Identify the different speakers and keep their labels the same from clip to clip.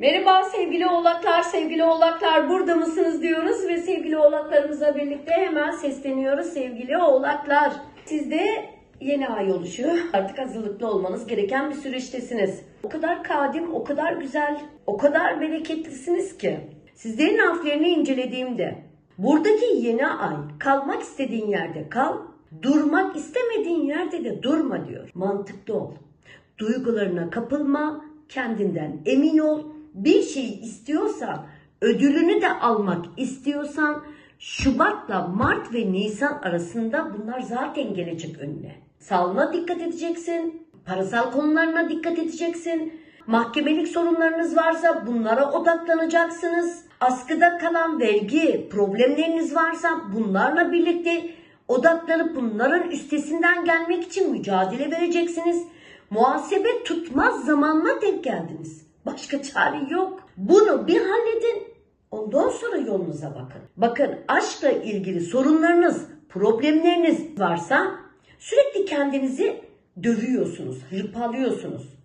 Speaker 1: Merhaba sevgili oğlaklar, sevgili oğlaklar burada mısınız diyoruz ve sevgili oğlaklarımızla birlikte hemen sesleniyoruz sevgili oğlaklar. Sizde yeni ay oluşuyor. Artık hazırlıklı olmanız gereken bir süreçtesiniz. O kadar kadim, o kadar güzel, o kadar bereketlisiniz ki. Sizlerin harflerini incelediğimde buradaki yeni ay kalmak istediğin yerde kal, durmak istemediğin yerde de durma diyor. Mantıklı ol. Duygularına kapılma, kendinden emin ol. Bir şey istiyorsan, ödülünü de almak istiyorsan Şubat'la Mart ve Nisan arasında bunlar zaten gelecek önüne. Sağlığına dikkat edeceksin, parasal konularına dikkat edeceksin. Mahkemelik sorunlarınız varsa bunlara odaklanacaksınız. Askıda kalan vergi problemleriniz varsa bunlarla birlikte odaklanıp bunların üstesinden gelmek için mücadele vereceksiniz. Muhasebe tutmaz zamanla denk geldiniz. Başka çare yok. Bunu bir halledin. Ondan sonra yolunuza bakın. Bakın aşkla ilgili sorunlarınız, problemleriniz varsa sürekli kendinizi dövüyorsunuz, hırpalıyorsunuz.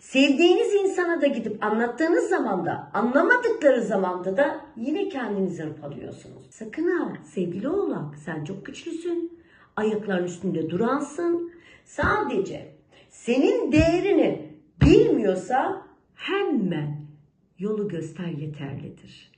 Speaker 1: Sevdiğiniz insana da gidip anlattığınız zaman da anlamadıkları zamanda da yine kendinizi hırpalıyorsunuz. Sakın ha sevgili oğlak sen çok güçlüsün. Ayakların üstünde duransın. Sadece senin değerini bilmiyorsa hemen yolu göster yeterlidir.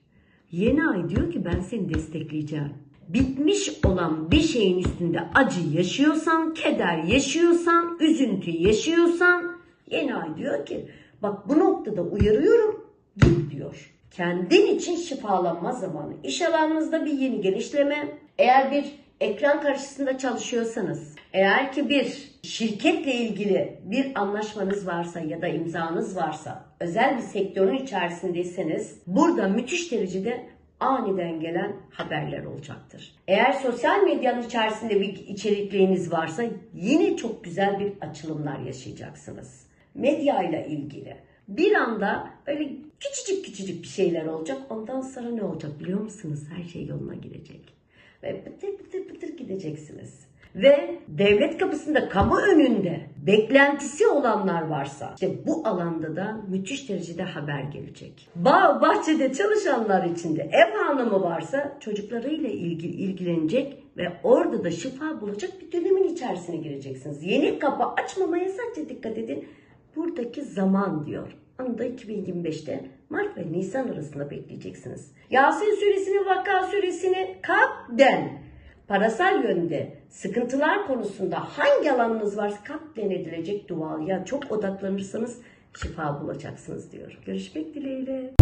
Speaker 1: Yeni ay diyor ki ben seni destekleyeceğim. Bitmiş olan bir şeyin üstünde acı yaşıyorsan, keder yaşıyorsan, üzüntü yaşıyorsan yeni ay diyor ki bak bu noktada uyarıyorum git diyor. Kendin için şifalanma zamanı. İş alanınızda bir yeni genişleme. Eğer bir ekran karşısında çalışıyorsanız, eğer ki bir şirketle ilgili bir anlaşmanız varsa ya da imzanız varsa, özel bir sektörün içerisindeyseniz burada müthiş derecede aniden gelen haberler olacaktır. Eğer sosyal medyanın içerisinde bir içerikleriniz varsa yine çok güzel bir açılımlar yaşayacaksınız. Medya ile ilgili bir anda böyle küçücük küçücük bir şeyler olacak. Ondan sonra ne olacak biliyor musunuz? Her şey yoluna girecek. Ve pıtır pıtır pıtır gideceksiniz. Ve devlet kapısında kamu önünde beklentisi olanlar varsa işte bu alanda da müthiş derecede haber gelecek. Bağ bahçede çalışanlar içinde ev hanımı varsa çocuklarıyla ilgili ilgilenecek ve orada da şifa bulacak bir dönemin içerisine gireceksiniz. Yeni kapı açmamaya sadece dikkat edin. Buradaki zaman diyor. Onu da 2025'te Mart ve Nisan arasında bekleyeceksiniz. Yasin suresini, Vakka suresini kalpten parasal yönde sıkıntılar konusunda hangi alanınız varsa kalpten edilecek duaya çok odaklanırsanız şifa bulacaksınız diyor. Görüşmek dileğiyle.